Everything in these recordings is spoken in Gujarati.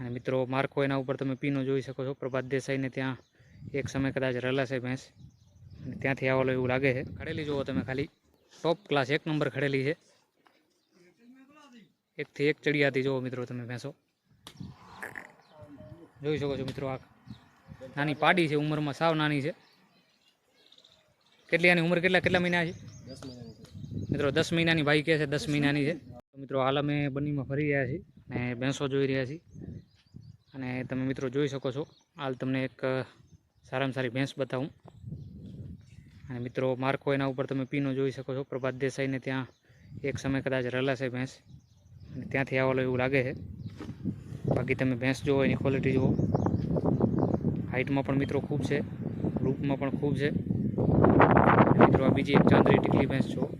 અને મિત્રો, માર્કો એના ઉપર તમે પીનો જોઈ શકો છો. પ્રભાત દેસાઈને ત્યાં એક સમય કદાચ રહેલા છે ભેંસ. અને ત્યાંથી આવેલો એવું લાગે છે. ખડેલી જુઓ તમે ખાલી. ટોપ ક્લાસ એક નંબર ખડેલી છે. એકથી એક ચડિયાતી જુઓ મિત્રો તમે ભેંસો. જોઈ શકો છો મિત્રો આ નાની પાડી છે, ઉંમરમાં સાવ નાની છે. કેટલી આની ઉંમર? કેટલા કેટલા મહિના છે? મિત્રો, દસ મહિનાની ભાઈ કહે છે, દસ મહિનાની છે. મિત્રો, હાલ અમે બનીમાં ફરી રહ્યા છીએ અને ભેંસો જોઈ રહ્યા છીએ. અને તમે મિત્રો જોઈ શકો છો. હાલ તમને એક સારામાં સારી ભેંસ બતાવું. અને મિત્રો માર્કો એના ઉપર તમે પીનો જોઈ શકો છો. પ્રભાત દેસાઈને ત્યાં એક સમય કદાચ રહેલા છે ભેંસ. અને ત્યાંથી આવેલો એવું લાગે છે. બાકી તમે ભેંસ જુઓ, એની ક્વોલિટી જુઓ. હાઇટમાં પણ મિત્રો ખૂબ છે. રૂપમાં પણ ખૂબ છે. મિત્રો આ બીજી એક ચાંદરી ટીકલી ભેંસ છો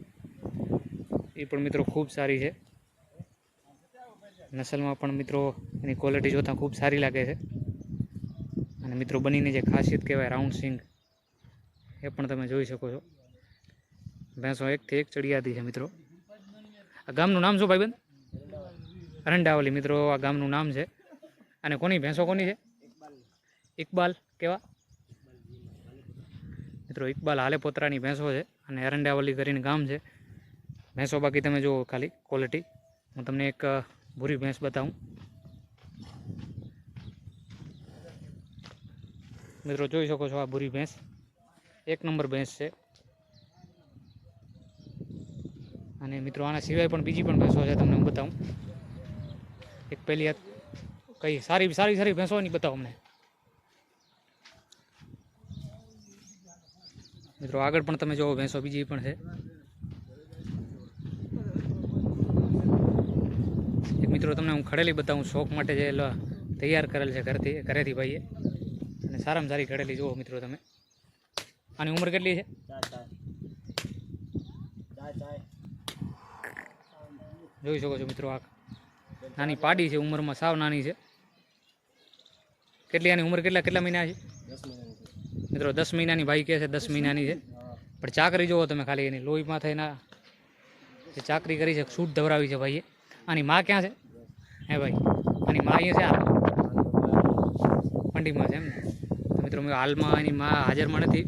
એ પણ મિત્રો ખૂબ સારી છે. નસલમાં પણ મિત્રો એની ક્વોલિટી જોતાં ખૂબ સારી લાગે છે. અને મિત્રો બનીને જે ખાસિયત કહેવાય રાઉન્ડ સિંગ એ પણ તમે જોઈ શકો છો. ભેંસો એકથી એક ચડિયાતી છે મિત્રો. આ ગામનું નામ શું ભાઈબંધ? અરંડાવલી. મિત્રો, આ ગામનું નામ છે. અને કોની ભેંસો કોની છે? ઇકબાલ કેવા? મિત્રો, ઇકબાલ હાલે પોતરાની ભેંસો છે અને એરંડાવલી કરીને ગામ છે. ભેંસો બાકી તમે જુઓ ખાલી ક્વોલિટી હું તમને એક ભૂરી ભેંસ બતાવું મિત્રો જોઈ શકો છો આ ભૂરી ભેંસ। એક નંબર ભેંસ છે। અને મિત્રો, આના સિવાય પણ બીજી પણ ભેંસો છે, તમને હું બતાવું। એક પહેલી કઈ સારી સારી સારી ભેંસો ની બતાવો અમને। મિત્રો, આગળ પણ તમે જોવો, ભેંસો બીજી પણ છે। મિત્રો તમને હું ખડેલી બતાવું શોખ માટે જે તૈયાર કરેલ છે ઘરથી, ઘરેથી ભાઈએ. અને સારામાં સારી ખડેલી જુઓ મિત્રો તમે. આની ઉંમર કેટલી છે? જોઈ શકો છો મિત્રો આ નાની પાડી છે, ઉંમરમાં સાવ નાની છે. કેટલી આની ઉંમર? કેટલા કેટલા મહિના છે? મિત્રો દસ મહિનાની ભાઈ કહે છે, દસ મહિનાની છે. પણ ચાકરી જુઓ તમે ખાલી એની લોહીમાં થઈને જે ચાકરી કરી છે, સૂટ ધવરાવી છે ભાઈએ. આની માં ક્યાં છે? હે ભાઈ, આની માં અહીંયા છે આ? મંડીમાં છે એમ ને? તો મિત્રો હાલમાં એની માં હાજરમાં નથી.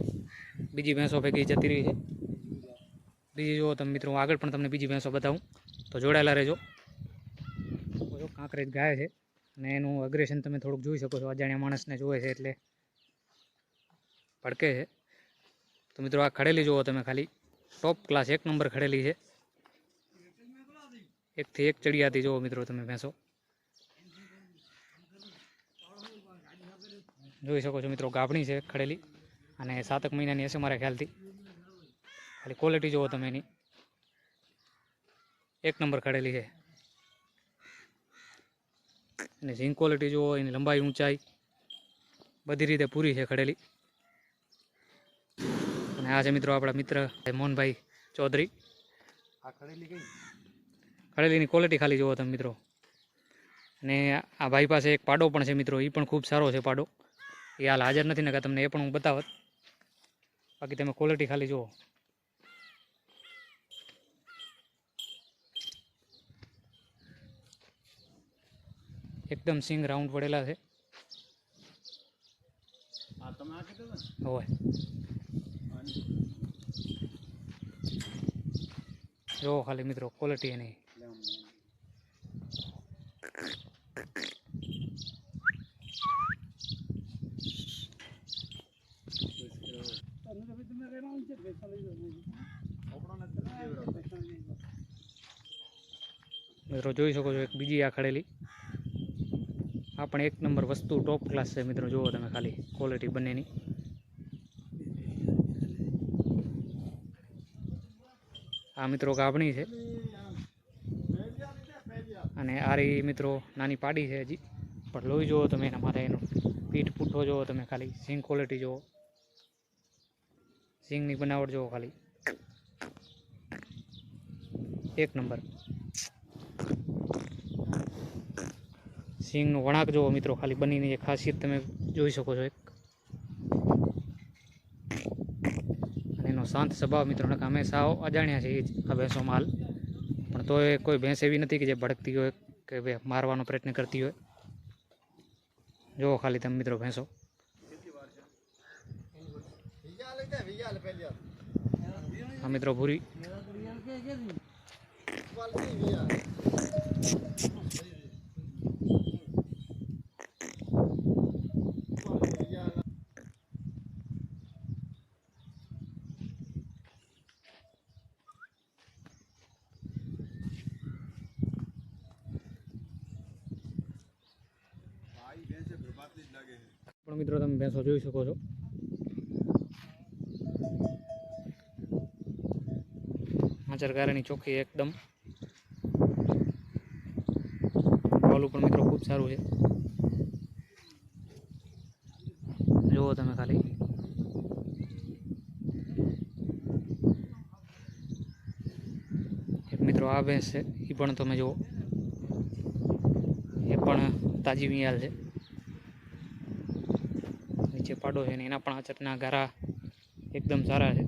બીજી ભેંસો પૈકી જતી રહી છે. બીજી જુઓ તમે મિત્રો આગળ પણ તમને બીજી ભેંસો બતાવું. તો જોડાયેલા રહેજો. કાંકરેજ ગાય છે અને એનું અગ્રેશન તમે થોડુંક જોઈ શકો છો. અજાણ્યા માણસને જોવે છે એટલે ભડકે છે. તો મિત્રો, આ ખડેલી જુઓ તમે ખાલી. ટોપ ક્લાસ એક નંબર ખડેલી છે. એકથી એક ચડિયાતી જુઓ મિત્રો તમે ભેંસો. જોઈ શકો છો મિત્રો ગાભણી છે ખડેલી અને સાતક મહિનાની હશે મારા ખ્યાલથી. ખાલી ક્વોલિટી જુઓ તમે એની. એક નંબર ખડેલી છે. અને ઝીંક ક્વોલિટી જુઓ, એની લંબાઈ ઊંચાઈ. બધી રીતે પૂરી છે ખડેલી. અને આ છે મિત્રો આપણા મિત્ર મોહનભાઈ ચૌધરી. ખડેલીની ક્વોલિટી ખાલી જુઓ તમે મિત્રો. અને આ ભાઈ પાસે એક પાડો પણ છે મિત્રો એ પણ ખૂબ સારો છે પાડો. એ હાલ હાજર નથી ને તમને એ પણ હું બતાવત. બાકી તમે ક્વોલિટી ખાલી જુઓ એકદમ સિંગ રાઉન્ડ પડેલા છે. હોય. જો ખાલી મિત્રો ક્વોલિટી એની. મિત્રો, જોઈ શકો છો એક બીજી આ ખડેલી. આ પણ એક નંબર વસ્તુ ટોપ ક્લાસ છે મિત્રો, જુઓ તમે ખાલી ક્વોલિટી બંનેની. આ મિત્રો ગાભણી છે. અને આ રહી મિત્રો નાની પાડી છે હજી. પણ લોહી જુઓ તમે એના માથે એનો પીઠ પૂઠો જુઓ તમે ખાલી સિંગ ક્વોલિટી જુઓ. સિંગની બનાવટ જુઓ ખાલી. એક નંબર. સિંગનો વણાક જુઓ મિત્રો ખાલી, બનીને એ ખાસિયત તમે જોઈ શકો છો એક. અને એનો શાંત સ્વભાવ મિત્રો અમે સાવ અજાણ્યા છીએ આ ભેંસો માલ. પણ તોય કોઈ ભેંસ એવી નથી કે જે ભડકતી હોય કે મારવાનો પ્રયત્ન કરતી હોય. જુઓ ખાલી તમે મિત્રો ભેંસો. આ મિત્રો ભૂરી. પણ મિત્રો તમે ભેંસો જોઈ શકો છો. કારણની ચોખ્ખી એકદમ. ઓલું પણ મિત્રો ખૂબ સારું છે. જુઓ તમે ખાલી. એક મિત્રો આ ભેંસ છે એ પણ તમે જુઓ. એ પણ તાજી મિયાલ છે. નીચે પાડો છે ને એના પણ આચરના ગારા એકદમ સારા છે.